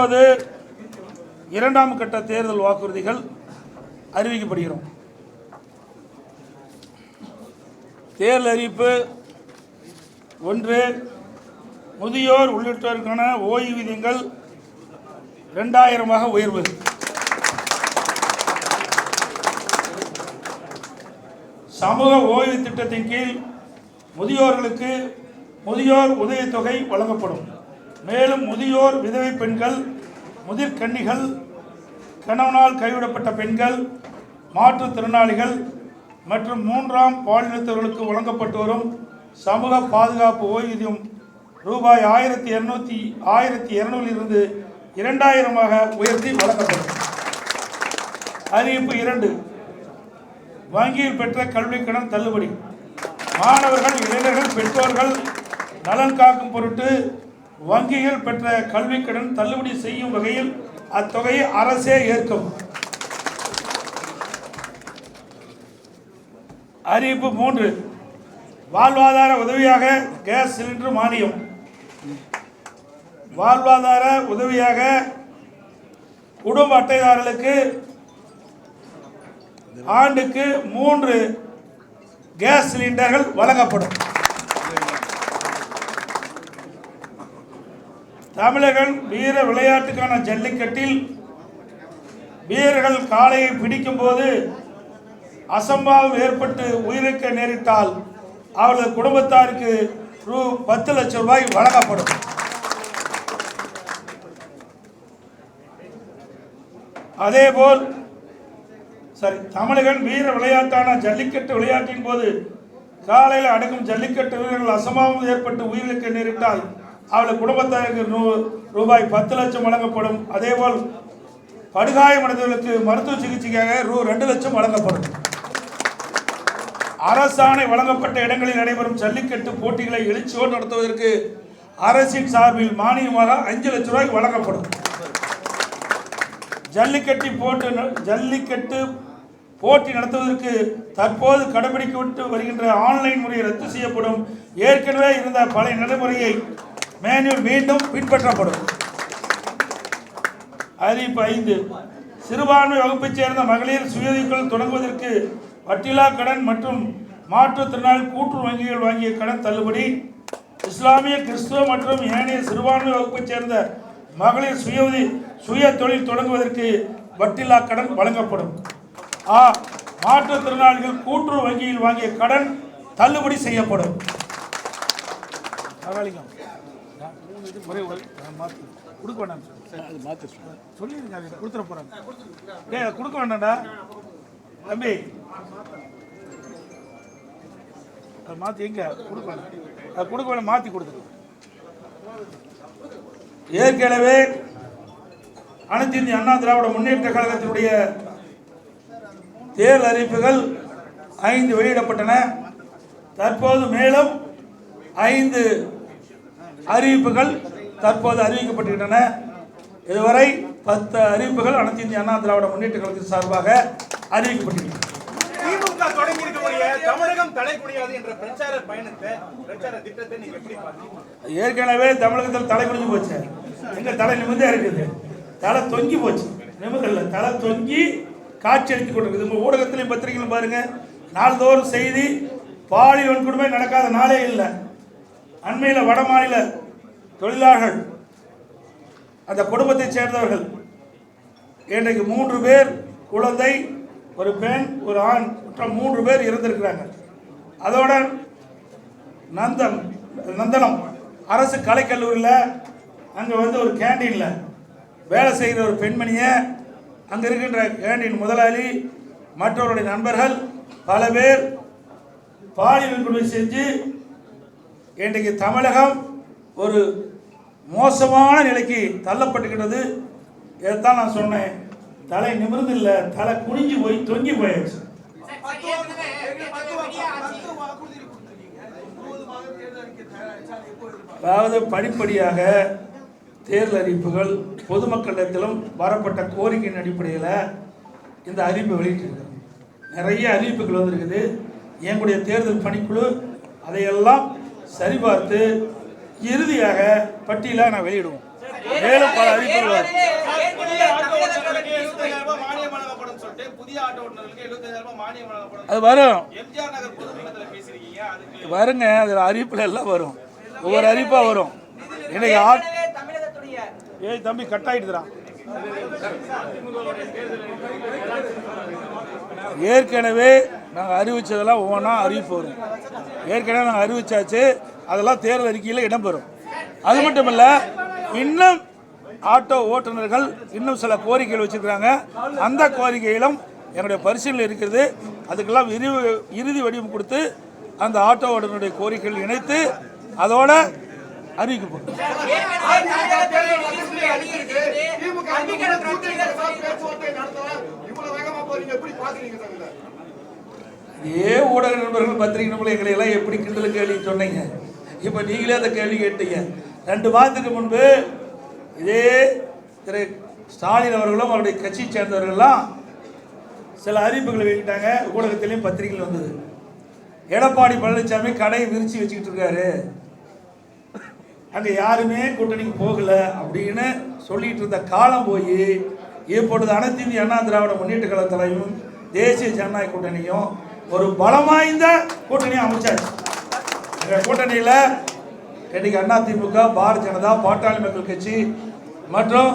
இப்போது இரண்டாம் கட்ட தேர்தல் வாக்குறுதிகள் அறிவிக்கப்படுகிறோம். தேர்தல் அறிவிப்பு ஒன்று முதியோர் உள்ளிட்டோருக்கான ஓய்வூதியங்கள் ரெண்டாயிரமாக உயர்வு சமூக ஓய்வு திட்டத்தின் கீழ் முதியோர்களுக்கு முதியோர் உதவித்தொகை வழங்கப்படும். மேலும் முதியோர் விதவை பெண்கள் முதிர்கன்னிகள் கணவனால் கைவிடப்பட்ட பெண்கள் மாற்றுத்திறனாளிகள் மற்றும் மூன்றாம் பாலினத்தவர்களுக்கு வழங்கப்பட்டு வரும் சமூக பாதுகாப்பு ஓய்வூதியம் ரூபாய் ஆயிரத்தி இரநூத்தி ஆயிரத்தி இருநூறிலிருந்து இரண்டாயிரமாக உயர்த்தி வழங்கப்படும். அறிவிப்பு இரண்டு. வங்கியில் பெற்ற கல்விக்கடன் தள்ளுபடி. மாணவர்கள் இளைஞர்கள் பெற்றோர்கள் நலன் காக்கும் பொருட்டு வங்கிகள் பெற்ற கல்விக் கடன் தள்ளுபடி செய்யும் வகையில் அத்தொகையை அரசே ஏற்கும். அறிவிப்பு மூன்று. வாழ்வாதார உதவியாக கேஸ் சிலிண்டர் மானியம். வாழ்வாதார உதவியாக குடும்ப அட்டைதாரர்களுக்கு ஆண்டுக்கு மூன்று கேஸ் சிலிண்டர்கள் வழங்கப்படும். தமிழர்கள் வீர விளையாட்டுக்கான ஜல்லிக்கட்டில் வீரர்கள் காளையை பிடிக்கும் போது அசம்பாவம் ஏற்பட்டு உயிரிழக்க நேரிட்டால் அவரது குடும்பத்தாருக்கு ரூ பத்து லட்சம் ரூபாய் வழங்கப்படும். அதேபோல் சரி தமிழகன் வீர விளையாட்டான ஜல்லிக்கட்டு விளையாட்டின் போது காலையில் அடங்கும் ஜல்லிக்கட்டு வீரர்கள் அசம்பாவம் ஏற்பட்டு உயிரிழக்க நேரிட்டால் அவளுடைய குடும்பத்தாருக்கு நூ ரூபாய் பத்து லட்சம் வழங்கப்படும். அதேபோல் படுகாயமடைந்தவர்களுக்கு மருத்துவ சிகிச்சைக்காக ரூ ரெண்டு லட்சம் வழங்கப்படும். அரசாணை வழங்கப்பட்ட இடங்களில் நடைபெறும் ஜல்லிக்கட்டு போட்டிகளை எழுச்சியோடு நடத்துவதற்கு அரசின் சார்பில் மானியமாக அஞ்சு லட்சம் ரூபாய் வழங்கப்படும். ஜல்லிக்கட்டு போட்டு ஜல்லிக்கட்டு போட்டி நடத்துவதற்கு தற்போது கடைபிடிக்கப்பட்டு வருகின்ற ஆன்லைன் முறை ரத்து செய்யப்படும். ஏற்கனவே இருந்த பழைய நடைமுறையை மேனுவல் மீண்டும் பின்பற்றப்படும். அறிவிப்பு ஐந்து. சிறுபான்மை வகுப்பைச் சேர்ந்த மகளிர் சுயதொழில் தொடங்குவதற்கு வட்டிலா கடன் மற்றும் மாற்றுத்திறனாளி கூட்டு வங்கிகள் வாங்கிய கடன் தள்ளுபடி இஸ்லாமிய கிறிஸ்துவ மற்றும் ஏனைய சிறுபான்மை வகுப்பைச் சேர்ந்த மகளிர் சுய சுய தொழில் தொடங்குவதற்கு வட்டிலா கடன் வழங்கப்படும். ஆ மாற்றுத்திறனாளிகள் கூட்டுறவு வங்கியில் வாங்கிய கடன் தள்ளுபடி செய்யப்படும். இது மாற்றி கொடுக்க வேண்டாம் சார் அது மாற்றி சொல்லிடுங்க அது கொடுத்துட போகிறாங்க அதை கொடுக்க வேண்டாம்டா தம்பி. அதை மாற்றி எங்க? கொடுக்க வேண்டாம் அது கொடுக்க வேண்டாம் மாற்றி கொடுத்துரு ஏற்கனவே அனைத்து இந்திய அண்ணா திராவிட முன்னேற்ற கழகத்தினுடைய தேர்தல் அறிவிப்புகள் ஐந்து வெளியிடப்பட்டன. தற்போது மேலும் ஐந்து அறிவிப்புகள் தற்போது அறிவிக்கப்பட்டுவிட்டன இதுவரை பத்து அறிவிப்புகள் அனைத்து இந்திய அண்ணா திராவிட முன்னேற்ற கழகத்தின் சார்பாக அறிவிக்கப்பட்டுள்ளன திமுக தொடங்கி இருக்கக்கூடிய தமிழகம் தடை முடியாது என்ற பிரச்சார பயணத்தை பிரச்சார திட்டத்தை நீங்க எப்படி பாத்தீங்க ஏற்கனவே தமிழகத்தில் தலை குடிஞ்சு போச்சு. எங்க தலை நிமிர்ந்தே இருக்குது தலை தொங்கி போச்சு. நிமிர்தல்ல தலை தொங்கி காட்சி அளித்துக் கொண்டிருக்குது. உங்க ஊடகத்திலையும் பத்திரிகையிலும் பாருங்க. நாள்தோறும் செய்தி பாலியல் வன்கொடுமை நடக்காத நாளே இல்லை. அண்மையில் வட மாநில தொழிலாளர்கள் அந்த குடும்பத்தைச் சேர்ந்தவர்கள். இன்றைக்கு மூன்று பேர் குழந்தை ஒரு பெண் ஒரு ஆண் குற்றம் மூன்று பேர் இருந்திருக்கிறாங்க. அதோட நந்தன் நந்தனம் அரசு கலைக்கல்லூரியில் அங்கே வந்து ஒரு கேண்டீனில் வேலை செய்கிற ஒரு பெண்மணியை அங்கே இருக்கின்ற கேண்டீன் முதலாளி மற்றவருடைய நண்பர்கள் பல பேர் பாலியல் வன்கொடுமை செஞ்சு இன்றைக்கு தமிழகம் ஒரு மோசமான நிலைக்கு தள்ளப்பட்டுக்கிட்டது. இதைத்தான் நான் சொன்னேன். தலை நிமிர்ந்து இல்லை தலை குனிஞ்சு போய் தொங்கி போயாச்சு. அதாவது படிப்படியாக தேர்தல் அறிவிப்புகள் பொதுமக்களிடத்திலும் வரப்பட்ட கோரிக்கையின் அடிப்படையில் இந்த அறிவிப்பை வெளியிட்டிருக்கிறோம் நிறைய அறிவிப்புகள் வந்திருக்குது. எங்களுடைய தேர்தல் பணிக்குழு அதையெல்லாம் சரிபார்த்து இறுதியாக பட்டியலாக நான் வெளியிடுவோம். மேலும் பல அறிவிப்புகள் வரும். புதிய ஆட்டோ ஓட்டுநர்களுக்கு 75000 ரூபாய் மானியம் வழங்கப்படும் சொல்லிட்டு புதிய ஆட்டோ ஓட்டுநர்களுக்கு 75000 ரூபாய் மானியம் வழங்கப்படும். அது வரும். வருங்க அதில் அறிவிப்புல எல்லாம் வரும். ஒவ்வொரு அறிவிப்பாக வரும். இன்னைக்கு ஆட் ஏய் தம்பி கட் ஆயிட்டுறான் ஏற்கனவே நாங்கள் அறிவிச்சதெல்லாம் ஒவ்வொன்றா அறிவிப்பு வரும். ஏற்கனவே நாங்கள் அறிவிச்சாச்சு. அதெல்லாம் தேர்தல் அறிக்கையில் இடம்பெறும் அது மட்டும் இல்லை இன்னும் ஆட்டோ ஓட்டுநர்கள் இன்னும் சில கோரிக்கைகள் வச்சுருக்கிறாங்க. அந்த கோரிக்கையிலும் என்னுடைய பரிசீலனை இருக்கிறது. அதுக்கெல்லாம் விரிவு இறுதி வடிவம் கொடுத்து அந்த ஆட்டோ ஓட்டுநருடைய கோரிக்கைகள் இணைத்து அதோட அறிவிக்கப்படும். ஏ இதே ஊடக நண்பர்கள் பத்திரிகை நண்பர்கள் எங்களை எல்லாம் எப்படி கிண்டலுக்கு கேள்வி சொன்னீங்க? இப்போ நீங்களே அந்த கேள்வி கேட்டீங்க. ரெண்டு மாதத்துக்கு முன்பு இதே திரு ஸ்டாலின் அவர்களும் அவருடைய கட்சியை சேர்ந்தவர்கள்லாம் சில அறிவிப்புகளை வெளியிட்டாங்க. ஊடகத்திலையும் பத்திரிகையில் வந்தது. எடப்பாடி பழனிசாமி கடையை விரிச்சு வச்சுக்கிட்டு இருக்காரு. அங்கே யாருமே கூட்டணிக்கு போகல அப்படின்னு சொல்லிட்டு இருந்த காலம் போய் இப்பொழுது அனைத்து இந்திய அண்ணா திராவிட முன்னேற்ற கழகத்திலையும் தேசிய ஜனநாயக கூட்டணியும் ஒரு பலம் வாய்ந்த கூட்டணியை அமைச்சாச்சு. எங்கள் கூட்டணியில் இன்னைக்கு அண்ணா திமுக பாரதிய ஜனதா பாட்டாளி மக்கள் கட்சி மற்றும்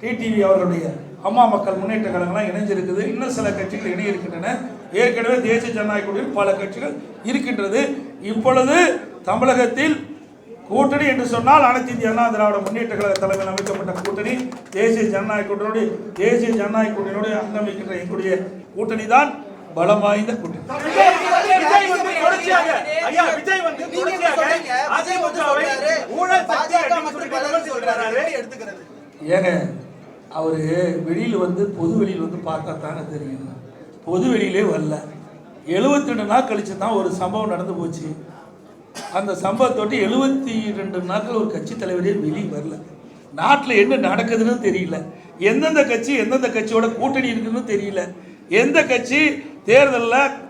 டிடிவி அவர்களுடைய அம்மா மக்கள் முன்னேற்ற கழகம்லாம் இணைஞ்சிருக்குது. இன்னும் சில கட்சிகள் இணைய இருக்கின்றன ஏற்கனவே தேசிய ஜனநாயக கூட்டணியில் பல கட்சிகள் இருக்கின்றது. இப்பொழுது தமிழகத்தில் கூட்டணி என்று சொன்னால் அனைத்து இந்திய அண்ணா திராவிட முன்னேற்ற கழக தலைமையில் அமைக்கப்பட்ட கூட்டணி தேசிய ஜனநாயக கூட்டணியோடு தேசிய ஜனநாயக கூட்டணியோடு அங்கமிக்கின்ற எங்களுடைய கூட்டணி தான் பலம் வாய்ந்த கூட்டணி. விஜய் வந்து தொடர்ச்சியாக. ஐயா விஜய் வந்து தொடர்ச்சியாக அதிமுகவை ஊழல் சக்தி வர்றாரு. ஏங்க அவர் வெளியில் வந்து பொது வெளியில் வந்து பார்த்தா தாங்க தெரியும். பொது வெளியிலே வரல. 72 ரெண்டு நாள் கழிச்சு தான் ஒரு சம்பவம் நடந்து போச்சு. அந்த சம்பவத்தோட்டு எழுபத்தி ரெண்டு நாட்கள் ஒரு கட்சி தலைவரே வெளியே வரல. நாட்டில் என்ன நடக்குதுன்னு தெரியல. எந்தெந்த கட்சி எந்தெந்த கட்சியோட கூட்டணி இருக்குன்னு தெரியல. எந்த கட்சி தேர்தலில்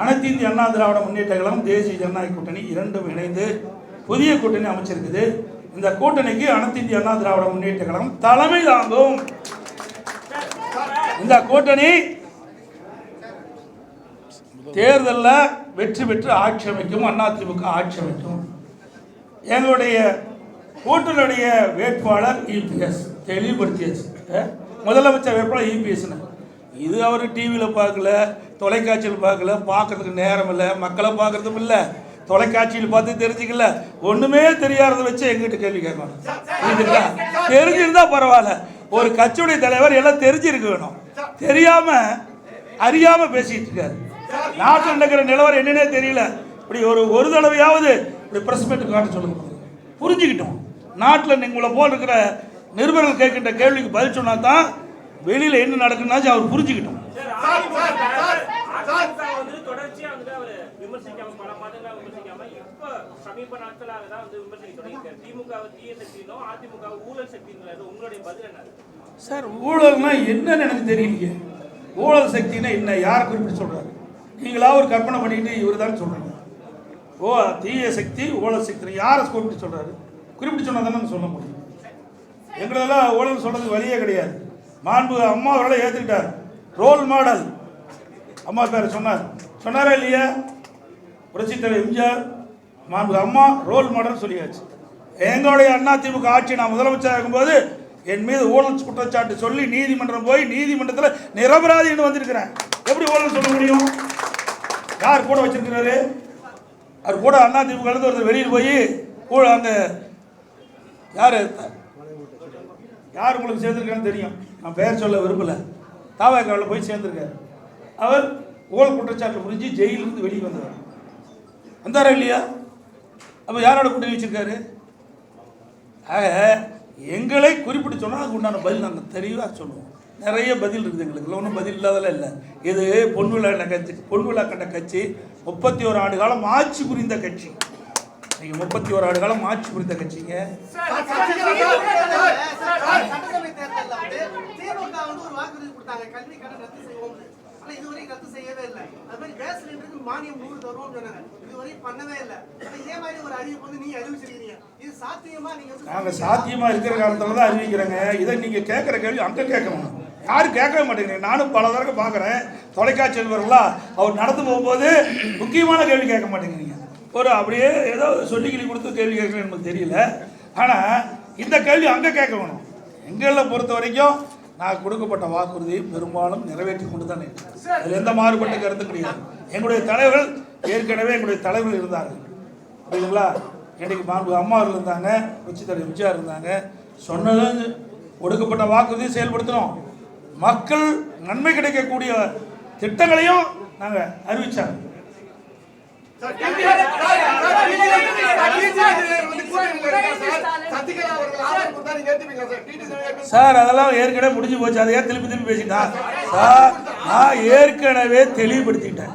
அனைத்து இந்திய அண்ணா திராவிட முன்னேற்ற கழகம் தேசிய ஜனநாயக கூட்டணி இரண்டும் இணைந்து புதிய கூட்டணி அமைச்சிருக்குது. இந்த கூட்டணிக்கு அனைத்து இந்திய அண்ணா திராவிட முன்னேற்ற கழகம் தலைமை தாங்கும். இந்த கூட்டணி தேர்தலில் வெற்றி பெற்று ஆட்சி அமைக்கும் அதிமுக ஆட்சி அமைக்கும். எங்களுடைய கூட்டணியுடைய வேட்பாளர் இபிஎஸ் தெளிவுபடுத்தியாச்சு. முதலமைச்சர் வேட்பாளர் இபிஎஸ்னு. இது அவர் டிவியில் பார்க்கல. தொலைக்காட்சியில் பார்க்கல பார்க்கறதுக்கு நேரம் இல்லை மக்களை பார்க்கறதும் இல்லை. தொலைக்காட்சியில் பார்த்து தெரிஞ்சுக்கல. ஒன்றுமே தெரியாததை வச்சு எங்கிட்ட கேள்வி கேட்கணும். புரியுதுங்களா தெரிஞ்சிருந்தா பரவாயில்ல. ஒரு கட்சியுடைய தலைவர் எல்லாம் தெரிஞ்சிருக்க வேணும். தெரியாம அறியாம பேசிட்டு இருக்காரு. நாட்டில் நடக்கிற நிலவரம் என்னன்னே தெரியல. இப்படி ஒரு ஒரு தடவையாவது இப்படி பிரஸ் மீட் காட்ட சொல்லுங்க. புரிஞ்சுக்கிட்டோம். நாட்டில் உங்களை போல் இருக்கிற நிருபர்கள் கேட்கின்ற கேள்விக்கு பதில் சொன்னா தான் வெளியில் என்ன நடக்குன்னாச்சும் அவர் புரிஞ்சுக்கிட்டோம். சார் சார் சார் வந்து தொடர்ச்சியா வந்து அவர் விமர்சிக்காம பல மாதங்களா விமர்சிக்காம இப்ப சமீப நாட்களாக தான் வந்து விமர்சிக்க தொடங்கியிருக்காரு. திமுக தீய சக்தியிலும் அதிமுக ஊழல் சக்திங்கிறது உங்களுடைய பதில் என்ன? சார் ஊழல்னா என்னன்னு எனக்கு தெரியலையே. ஊழல் சக்தின்னா என்ன? யார் குறிப்பிட்டு சொல்றாரு? நீங்களா ஒரு கற்பனை பண்ணிக்கிட்டு இவர் தான் சொல்றீங்க ஓ தீய சக்தி ஊழல் சக்தி யாரை குறிப்பிட்டு சொல்றாரு? குறிப்பிட்டு சொன்னா தானே சொல்ல முடியும். எங்களெல்லாம் ஊழல் சொல்றதுக்கு வழியே கிடையாது. மாண்பு அம்மா அவர்களை ஏற்றுக்கிட்டார் ரோல் மாடல் அம்மா பேர் சொன்னார். சொன்னாரா இல்லையா? புரட்சித் தலைவர் எம்ஜிஆர் மாண்பு அம்மா ரோல் மாடல் சொல்லியாச்சு. எங்களுடைய அண்ணா திமுக ஆட்சி நான் முதலமைச்சராக இருக்கும்போது என் மீது ஊழல் குற்றச்சாட்டு சொல்லி நீதிமன்றம் போய் நீதிமன்றத்தில் நிரபராதின்னு வந்திருக்கிறேன். எப்படி ஊழல் சொல்ல முடியும்? யார் கூட வச்சிருக்கிறாரு? அவர் கூட அண்ணா திமுக இருந்து ஒருத்தர் வெளியில் போய் கூட அந்த யார்? யார் உங்களுக்கு சேர்ந்துருக்கான்னு தெரியும். நான் பெயர் சொல்ல விரும்பலை. தாவாக்காவில் போய் சேர்ந்திருக்காரு அவர் ஊழல் குற்றச்சாட்டு புரிஞ்சு ஜெயிலிருந்து வெளியே வந்தவர் வந்தாரா இல்லையா அப்போ யாரோட கூட்டணி வச்சுருக்காரு ஆக எங்களை குறிப்பிட்டு சொன்னால் அதுக்கு உண்டான பதில் நாங்கள் தெளிவாக சொல்லுவோம் நிறைய பதில் இருக்குது எங்களுக்கு ஒன்றும் பதில் இல்லாதெல்லாம் இல்லை இது பொன் விழா கட்சி பொன் விழா கண்ட கட்சி முப்பத்தி ஒரு ஆண்டு காலம் ஆட்சி புரிந்த கட்சி நீங்கள் முப்பத்தி ஒரு ஆண்டு காலம் ஆட்சி புரிந்த கட்சிங்க சட்டசபை தேர்தல்ல வந்து திமுக வந்து ஒரு வாக்குறுதி கொடுத்தாங்க கல்வி கடன் ரத்து செய்வோம்னு ஆனா இதுவரை ரத்து செய்யவே இல்லை அது மாதிரி கேஸ் சிலிண்டருக்கு மானியம் நூறு தருவோம் சொன்னாங்க. இதுவரை பண்ணவே இல்லை. இதே மாதிரி ஒரு அறிவிப்பு வந்து நீங்க அறிவிச்சிருக்கீங்க. இது சாத்தியமா? நீங்க நாங்க சாத்தியமா சாத்தியமாக இருக்கிற காலத்தில் தான் அறிவிக்கிறேங்க. இதை நீங்கள் கேட்குற கேள்வி அங்கே கேட்கணும். யாரும் கேட்கவே மாட்டேங்கிறீங்க நானும் பல தடவை பார்க்குறேன். தொலைக்காட்சி நண்பர்களா அவர் நடந்து போகும்போது முக்கியமான கேள்வி கேட்க மாட்டேங்கிறீங்க. ஒரு அப்படியே ஏதோ சொல்லிக்கிளி கொடுத்து கேள்வி கேட்கணும் நமக்கு தெரியல. ஆனால் இந்த கேள்வி அங்கே கேட்க வேணும். எங்களை பொறுத்த வரைக்கும் நான் கொடுக்கப்பட்ட வாக்குறுதியை பெரும்பாலும் நிறைவேற்றி கொண்டு தான் அதில் எந்த மாறுபட்ட கருத்து கிடையாது. எங்களுடைய தலைவர்கள் ஏற்கனவே எங்களுடைய தலைவர்கள் இருந்தார்கள். புரியுதுங்களா? இன்னைக்கு மாண்பு அம்மா இருந்தாங்க உச்சி தலைவர் விஜயா இருந்தாங்க சொன்னது கொடுக்கப்பட்ட வாக்குறுதியை செயல்படுத்தினோம். மக்கள் நன்மை கிடைக்கக்கூடிய திட்டங்களையும் நாங்கள் அறிவிச்சாங்க சசிகலா அவர்கள் ஆதரவு கொடுத்தா நீங்க ஏத்துப்பீங்களா சார் அதெல்லாம் ஏற்கனவே முடிஞ்சு போச்சு. அதை ஏன் திருப்பி திருப்பி பேசிட்டான் சார் நான் ஏற்கனவே தெளிவுபடுத்திட்டேன்.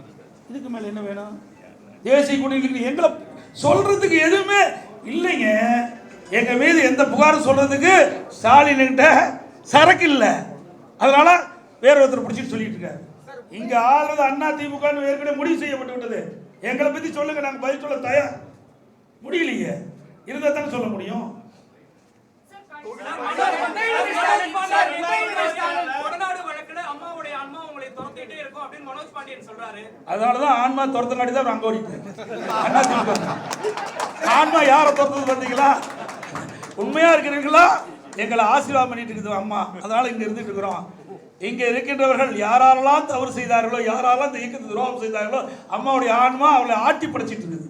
இதுக்கு மேல என்ன வேணும் தேசிய குடிகளுக்கு எங்களை சொல்றதுக்கு எதுவுமே இல்லைங்க எங்க மீது எந்த புகாரும் சொல்றதுக்கு ஸ்டாலின் கிட்ட சரக்கு இல்லை அதனால வேற ஒருத்தர் பிடிச்சிட்டு சொல்லிட்டு இருக்காரு இங்க ஆள்றது அண்ணா திமுக ஏற்கனவே முடிவு செய்யப்பட்டு விட்டது எங்களை பத்தி சொல்லுங்க நாங்க பதில் சொல்ல தயார் முடியலையே இருந்தா தானே சொல்ல முடியும் கொடநாடு வழக்குல அம்மாவுடைய அம்மா உங்களை துரத்திட்டே இருக்கும் அப்படின்னு மனோஜ் பாண்டியன் சொல்றாரு அதனாலதான் ஆன்மா துரத்தங்காட்டி தான் அங்க திமுக ஆன்மா யாரை துரத்தது பார்த்தீங்களா? உண்மையா இருக்கிறீங்களா? எங்களை ஆசீர்வாதம் பண்ணிட்டு இருக்குது அம்மா. அதனால இங்க இருந்துட்டு இருக்கிறோம். இங்க இருக்கின்றவர்கள் யாரெல்லாம் தவறு செய்தார்களோ யாரெல்லாம் இந்த இயக்கத்துக்கு துரோகம் செய்தார்களோ அம்மாவுடைய ஆன்மா அவளை ஆட்டி படைச்சிட்டு இருக்குது.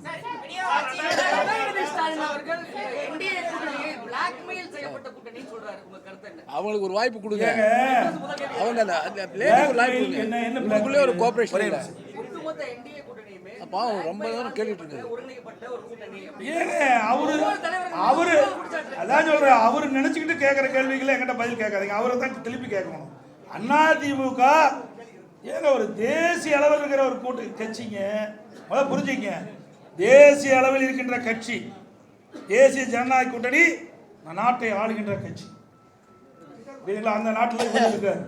அவங்களுக்கு ஒரு வாய்ப்பு கொடுங்க. அவங்க அந்த ஒரு கோஆபரேஷன் பாவம் ரொம்ப நேரம் கேட்டுட்டு இருக்குது ஒருங்கிணைக்கப்பட்ட ஒரு கூட்டணி அப்படி. ஏங்க அவரு அவரு அதான் சொல்றேன் அவரு நினைச்சுக்கிட்டு கேட்குற கேள்விகளை என்கிட்ட பதில் கேட்காதீங்க. அவரை தான் திருப்பி கேட்கணும். அண்ணா திமுக ஏங்க ஒரு தேசிய அளவில் இருக்கிற ஒரு கூட்டு கட்சிங்க. முதல்ல புரிஞ்சுங்க தேசிய அளவில் இருக்கின்ற கட்சி தேசிய ஜனநாயக கூட்டணி நாட்டை ஆளுகின்ற கட்சி. புரியுதுங்களா அந்த நாட்டில் இருக்கார்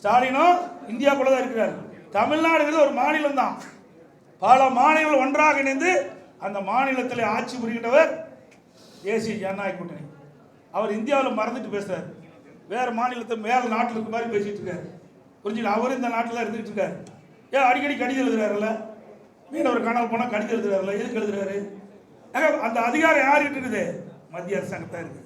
ஸ்டாலினும் இந்தியாக்குள்ள தான் இருக்கிறார். தமிழ்நாடுங்கிறது ஒரு மாநிலம் தான். பல மாநிலங்கள் ஒன்றாக இணைந்து அந்த மாநிலத்தில் ஆட்சி புரிகின்றவர் தேசிய ஜனநாயக கூட்டணி. அவர் இந்தியாவில் மறந்துட்டு பேசுகிறார் வேற மாநிலத்தை மேல நாட்டில் இருக்க மாதிரி பேசிட்டு இருக்காரு. புரிஞ்சுக்கல? அவரும் இந்த நாட்டில் இருந்துட்டு இருக்காரு. ஏன் அடிக்கடி கடிதம் எழுதுறாருல்ல? மீனவர் காணாமல் போனால் கடிதம் எழுதுறாருல்ல? எதுக்கு எழுதுறாரு? அந்த அதிகாரம் யார்கிட்ட இருக்குது மத்திய அரசாங்கத்தான் இருக்குது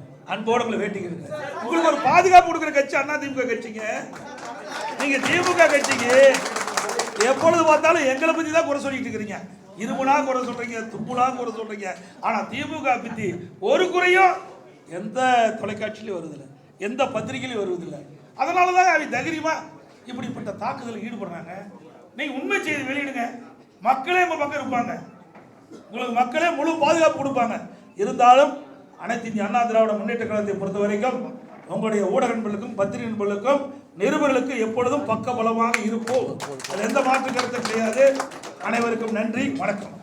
அன்போடு உங்களை வேட்டிக்கிறது உங்களுக்கு ஒரு பாதுகாப்பு கொடுக்குற கட்சி அண்ணா திமுக கட்சிங்க. நீங்க திமுக கட்சிக்கு எப்பொழுது பார்த்தாலும் எங்களை பத்தி தான் குறை சொல்லிட்டு இருக்கிறீங்க. இருமுனா குறை சொல்றீங்க துப்புனா குறை சொல்றீங்க. ஆனா திமுக பத்தி ஒரு குறையும் எந்த தொலைக்காட்சியிலும் வருதில்லை எந்த பத்திரிகையிலும் வருவதில்லை. அதனால தான் அவங்க தைரியமா இப்படிப்பட்ட தாக்குதலில் ஈடுபடுறாங்க. நீங்க உண்மை செய்தி வெளியிடுங்க. மக்களே உங்க பக்கம் இருப்பாங்க. உங்களுக்கு மக்களே முழு பாதுகாப்பு கொடுப்பாங்க. இருந்தாலும் அனைத்து இந்திய அண்ணா திராவிட முன்னேற்ற கழகத்தை பொறுத்த வரைக்கும் உங்களுடைய ஊடக நண்பர்களுக்கும் பத்திரிகை நண்பர்களுக்கும் நிருபர்களுக்கு எப்பொழுதும் பக்க பலமாக இருப்போம். அது எந்த மாற்று கருத்தும் கிடையாது. அனைவருக்கும் நன்றி. வணக்கம்.